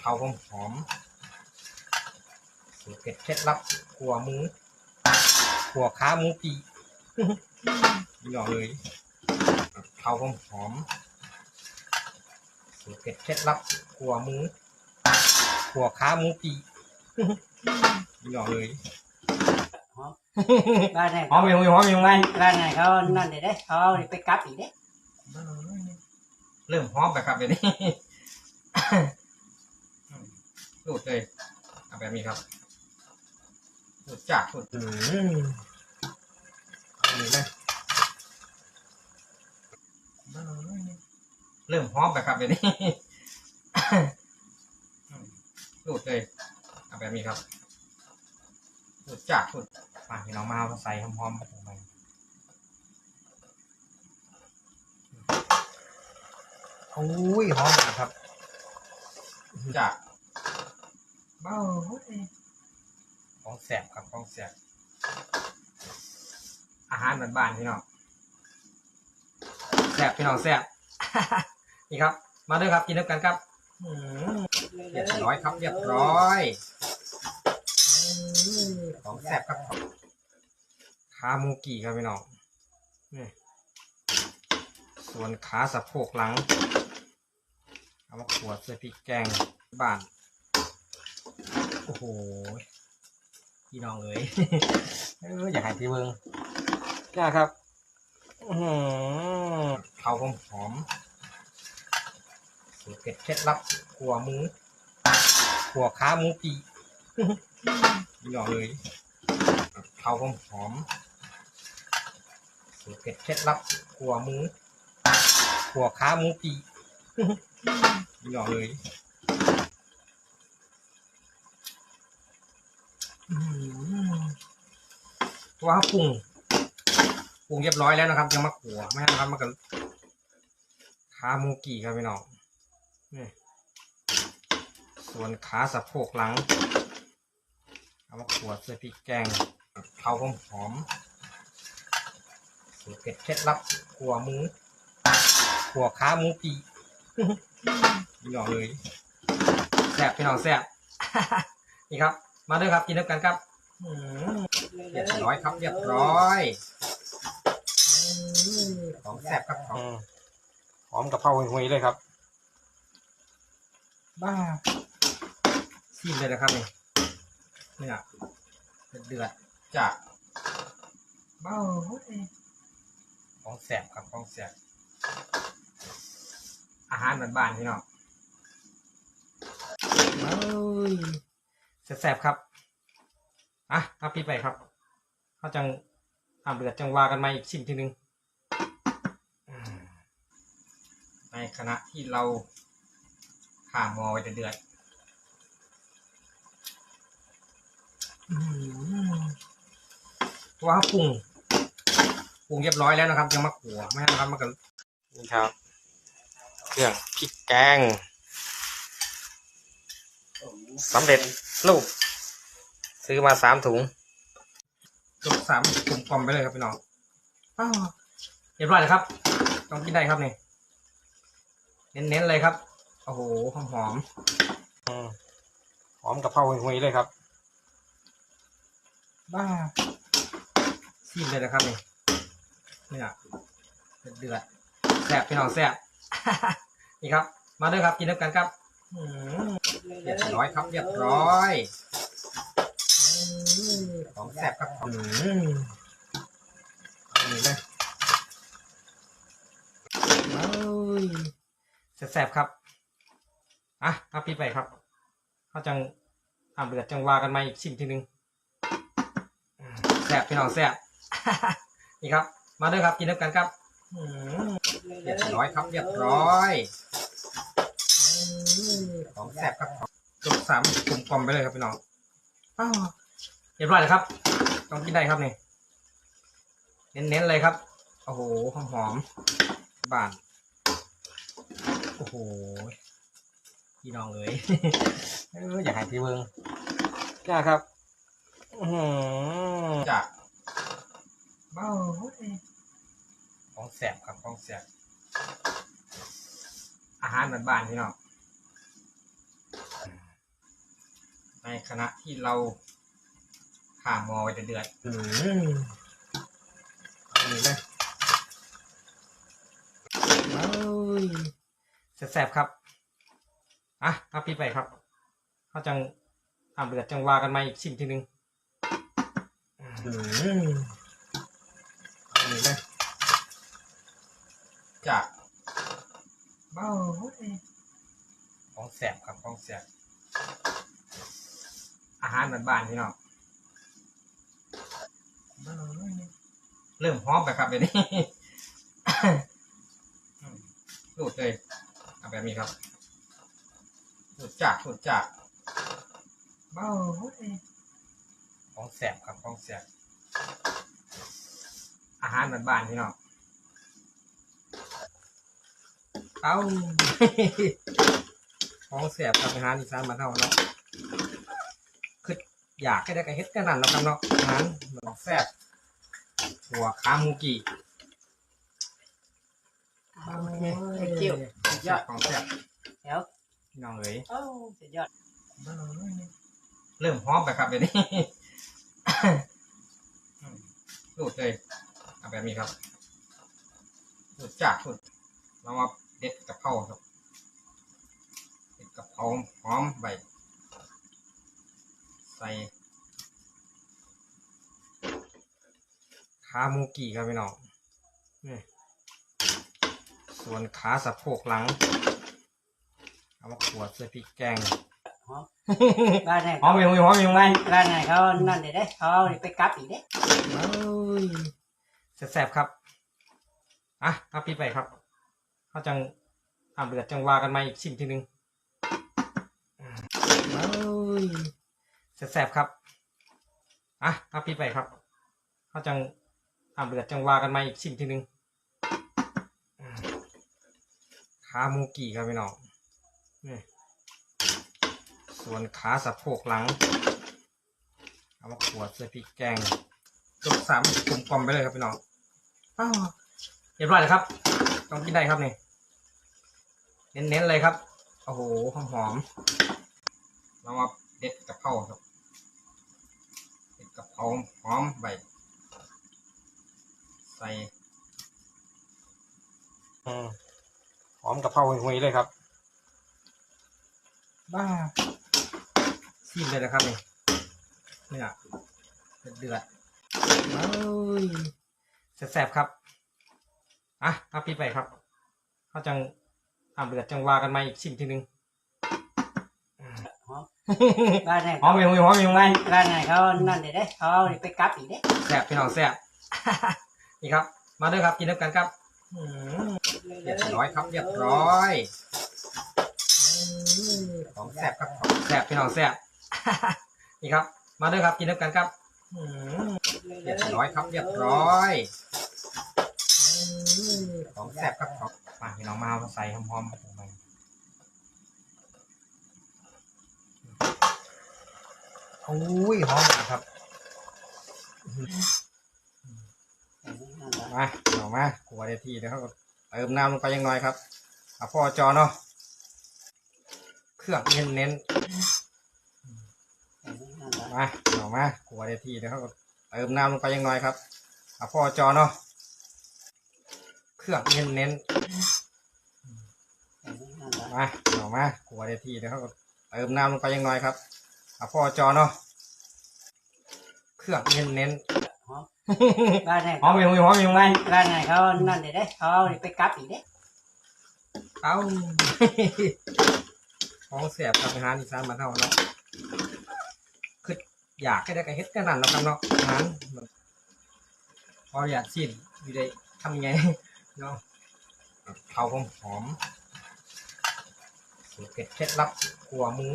เผาหอมหอมสูตรเผ็ดเคล็ดลับขัวหมูขัวขาหมูปีหยอกเลยเผาหอมหอมสูตรเผ็ดเคล็ดลับขัวหมูขัวขาหมูปีหยอกเลยบ้านไหนหอมยังหอมยังบ้านบ้านไหนเขานั่นเด้เด้เขาไปกลับอีกเด้เริ่มหอมแบบครับเดี๋ยวนี้ ดูดเลยเอาแบบนี้ครับดูดจากดูดอืมเอานี่เลยเริ่มหอมแบบครับเดี๋ยวนี้ดูดเลยเอาแบบนี้ครับดูดจากดูดมาพี่น้องมาเอาใส่หอมๆไปตรงไหนโอ้ยหอมนะครับจาก เบ้าของแสบครับของแสบอาหารบ้านๆพี่น้องแสบพี่น้องแสบนี่ครับ มาด้วยครับกินด้วยกันครับอืมเรียบร้อยครับเรียบร้อยอืมของแสบครับขาหมูกี่ครับพี่น้องนี่ส่วนขาสะโพกหลังเอามาขวดใส่พริกแกงบ้าน โอ้โหพี่น้องเอ้ยอยากให้พี่เบิงจ้าครับเผาหอมหอมสูตรเผ็ดเคล็ดลับขัวหมูขัวขาหมูปีพี่น้องเอ้ยเผาหอมหอมสูตรเผ็ดเคล็ดลับขัวหมูขัวขาหมูปีพี่น้องเอ้ย อืมตัวปรุงปรุงเรียบร้อยแล้วนะครับ ยังมาขัวไม่นะครับมากับขาหมูกี่ครับพี่น้องนี่ส่วนขาสะโพกหลังเอามาขวดใส่พริกแกงเผาหอมหอมสูตรเผ็ดเคล็ดลับขัวหมูขัวขาหมูปีพี่น้องเลยแซ่บพี่น้องแซ่บนี่ครับ มาด้วยครับกินด้วยกันครับอืมเรียบร้อยครับเรียบร้อยอืมของแซ่บครับของหอมกับเผาห่วยๆเลยครับ บ้าซีมเลยนะครับนี่เนี่ยเดือดๆจากเบ้าของแซ่บครับของแซ่บอาหารบ้านๆพี่น้องเอ้ย แซ่บๆครับ อะเอาปิดไปครับเขาจังอาเดือดจังวากันมาอีกชิ้นทีหนึ่งในขณะที่เราข่ามอไว้เดือดๆอืมตัวปรุงปรุงเรียบร้อยแล้วนะครับ ยังมาขัวไม่นะครับมากันนี่ครับ เครื่องพริกแกง สำเร็จรูปซื้อมาสามถุงจุกสามถุงกลมไปเลยครับพี่น้องอ้าวเรียบร้อยแล้วครับ ต้องกินได้ครับนี่เน้นๆเลยครับโอ้โหหอมหอมๆอืมหอมกับเผาห่วยๆเลยครับ บ้าซีมเลยนะครับนี่เนี่ยเดือดๆแซ่บพี่น้องแซ่บนี่ครับ มาด้วยครับกินด้วยกันครับอืม เรียบร้อยครับเรียบร้อยอของแซ่บครับอืมเอานี่เลยเอ้ยแซ่บครับ อะเอาปิดไปครับเขาจังอาเดือดจังวากันมาอีกชิ้นทีหนึ่งแซ่บพี่น้องแซ่บนี่ครับ มาด้วยครับกินด้วยกันครับเรียบร้อยครับเรียบร้อย ของแซ่บครับจุกสามกลมกลมไปเลยครับพี่น้องเรียบร้อยแล้วครับ ต้องกินได้ครับนี่เน้นๆเลยครับ โอ้โหหอมหอมบาน โอ้โห พี่น้องเลยอออยากให้พี่เบิงจ้าครับอือจากเบ้าของแสบครับของแสบอาหารบ้านๆพี่น้อง ขณะที่เราข่างหมอไว้เดือดๆอืมเอานี่เลยเอ้ยแซ่บๆครับ อะเอาปิดไปครับเขาจังทำเดือดจังว่ากันมาอีกชิ้นทีหนึงอืมเอานี่เลยจากเบ้าเว้ยของแสบครับของแสบ อาหารบ้านๆพี่น้องเริ่มหอมไปครับเดี๋ยวนี้รูดเลยเอาแบบนี้ครับรูดจากรูดจากเบ้าเว้ยของแสบครับของแสบอาหารบ้านๆพี่น้องเอาของเสียบกับอาหารอีสานมาเท่าเนาะ ออยากให้ได้กระเฮ็ดกันนั่นเนาะครับเนาะอาหารมันแซ่บหัวขาหมูกี่เอาเนี่ยไอ้เกี่ยวสุดยอดของแซ่บเดี๋ยวพี่น้องเอ๋ยโอ้สุดยอดเริ่มหอมไปครับเดี๋ยวนี้อืมรูดเลยเอาแบบนี้ครับรูดจากรูดเรามาเด็ดกะเพราครับเด็ดกะเพราหอมใบ ใส่ขาหมูกี่ครับพี่น้องนี่ส่วนขาสะโพกหลัง เอามาขวดใส่พริกแกงหอมบ้านไหนหอมยังหอมยังบ้านบ้านไหนเขานั่นเดี๋ยวได้เขาไปกลับอีกเด้เอ้ยแซ่บๆครับ อะเอาปิดไปครับเขาจังทำเดือดจังว่ากันมาอีกชิ้นทีหนึงเอ้ย แซ่บๆครับ อะเอาปิดไปครับเขาจังทำเดือดจังวากันมาอีกชิ้นทีหนึงขาหมูกี่ครับพี่น้องนี่ส่วนขาสะโพกหลัง เอามาขวดใส่พริกแกงรสสามกลมกลมไปเลยครับพี่น้องเรียบร้อยแล้วครับ ต้องกินได้ครับนี่ เน้นๆเลยครับ โอ้โห หอมหอมๆเรามาเด็ดกะเพราครับ เด็ดกะเพราหอมใบใส่อืมหอมกะเพราหุยๆเลยครับ บ้าซีมเลยนะครับนี่เนี่ยเดือดๆเอ้ยแซ่บๆครับอะเอาปิดไปครับเขาจังทำเดือดจังว่ากันมาอีกชิ้นทีหนึงหอม บ้านไหนหอมยังหอมยังบ้านบ้านไหนเขานั่นเดี๋ยวได้เขาไปกลับอีกเด้แซ่บพี่น้องแซ่บนี่ครับ มาด้วยครับกินด้วยกันครับอืมเรียบร้อยครับเรียบร้อยอืมของแซ่บครับของแซ่บพี่น้องแซ่บนี่ครับ มาด้วยครับกินด้วยกันครับอืมเรียบร้อยครับเรียบร้อยอืมของแซ่บครับของมาพี่น้องมาเอาใส่หอมๆลงไปโอ้ยหอมครับมาเอามาขัวได้ที่เดี๋ยวเขาก็เติมน้ำลงไปยังน้อยครับเอาพอจอเนาะเครื่องเน้นเน้นมาเอามาขัวได้ที่เดี๋ยวเขาก็เติมน้ำลงไปยังน้อยครับเอาพอจอเนาะเครื่องเน้นเน้นมาเอามาขัวได้ที่เดี๋ยวเขาก็เติมน้ำลงไปยังน้อยครับ เอาพอจอเนาะเครื่องเน้นเน้นบ้านไหนๆหอมยังหอมยังบ้านบ้านไหนเขานั่นเดี๋ยวได้เขาไปกลับอีกเด้เอาของเสียบกับอาหารอีสานมานเท่าเนาะคืออยากให้ได้กระเฮ็ดกันนั่นเนาะครับเนาะอาหารมันพออยากสิ้นอยู่ได้ทำยังไงเนาะเผาหอมหอมสูตรเผ็ดเคล็ดลับขัวหมู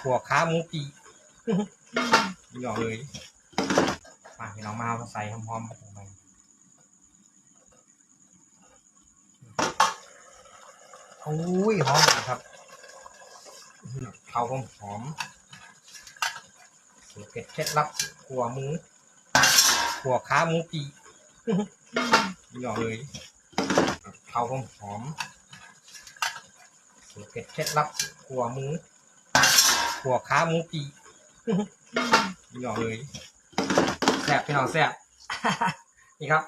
ขัวขาหมูปีพี่น้องเลยมาพี่น้องมาเอาใส่หอมๆไปโอ้ยหอมครับเผาหอมหอมสูตรเผ็ดเคล็ดลับขัวหมูขัวขาหมูปีพี่น้องเลยเผาหอมหอมสูตรเผ็ดเคล็ดลับขัวหมู หัวขาหมูปีพี่น้องเลยแซ่บพี่น้องแซ่บนี่ครับ